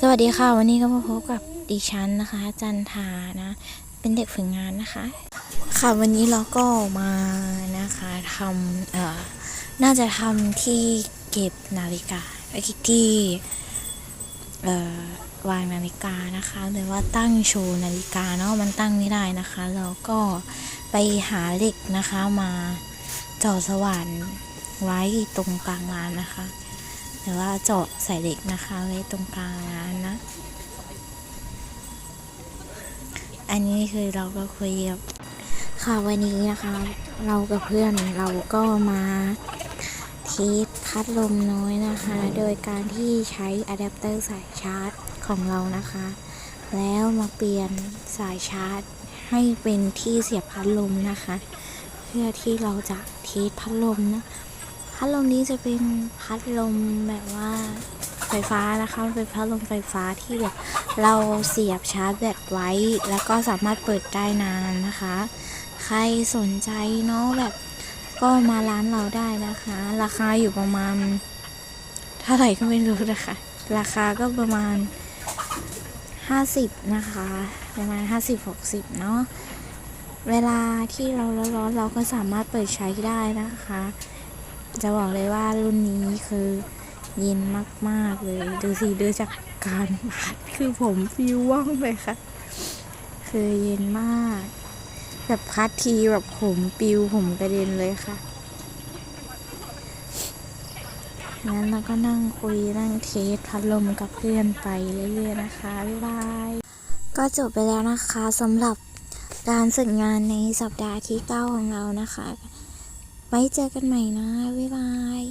สวัสดีค่ะ วันนี้ก็มาพบกับดิฉันนะคะ จันทานะ เป็นเด็กฝึกงานนะคะ ค่ะวันนี้เราก็มานะคะทำเอ่อน่าจะทำที่เก็บนาฬิกาไอ้ที่เอ่อวางนาฬิกานะคะหรือว่าตั้งโชว์นาฬิกาเนาะมันตั้งไม่ได้นะคะเราก็ไปหาเหล็กนะคะมาจาะสว่านไว้ตรงกลางร้านนะคะ หรือว่าเจาะใส่เหล็กนะคะไว้ตรงกลางร้านนะ อันนี้คือเราก็คุยกับค่ะวันนี้นะคะ เรากับเพื่อนเราก็มาเทสพัดลมน้อยนะคะ โดยการที่ใช้อะแดปเตอร์สายชาร์จของเรานะคะ แล้วมาเปลี่ยนสายชาร์จให้เป็นที่เสียบพัดลมนะคะ เพื่อที่เราจะเทสพัดลมนะ พัดลมนี้จะเป็นพัดลมแบบว่าไฟฟ้านะคะเป็นพัดลมไฟฟ้าที่แบบเราเสียบชาร์จแบตไว้ แล้วก็สามารถเปิดได้นานนะคะ ใครสนใจเนาะแบบก็มาร้านเราได้นะคะ ราคาอยู่ประมาณเท่าไหร่ก็ไม่รู้นะคะ ราคาก็ประมาณ 50 นะคะ ประมาณ 50-60 เนาะเวลาที่เราร้อนๆเราก็สามารถเปิดใช้ได้นะคะ จะบอกเลยว่ารุ่นนี้คือเย็นมาก ๆ เลย ดูสิดูจากการพัดคือผมฟิวว่องเลยค่ะ คือเย็นมาก แบบพัดทีแบบผมปิวผมกระเด็นเลยค่ะงั้นเราก็นั่งคุยนั่งเทสพัดลมกับเพื่อนไปเรื่อยๆนะคะ บ๊ายบาย ก็จบไปแล้วนะคะสำหรับการฝึกงานในสัปดาห์ที่ 9 ของเรานะคะ ไว้เจอกันใหม่นะ บ๊ายบาย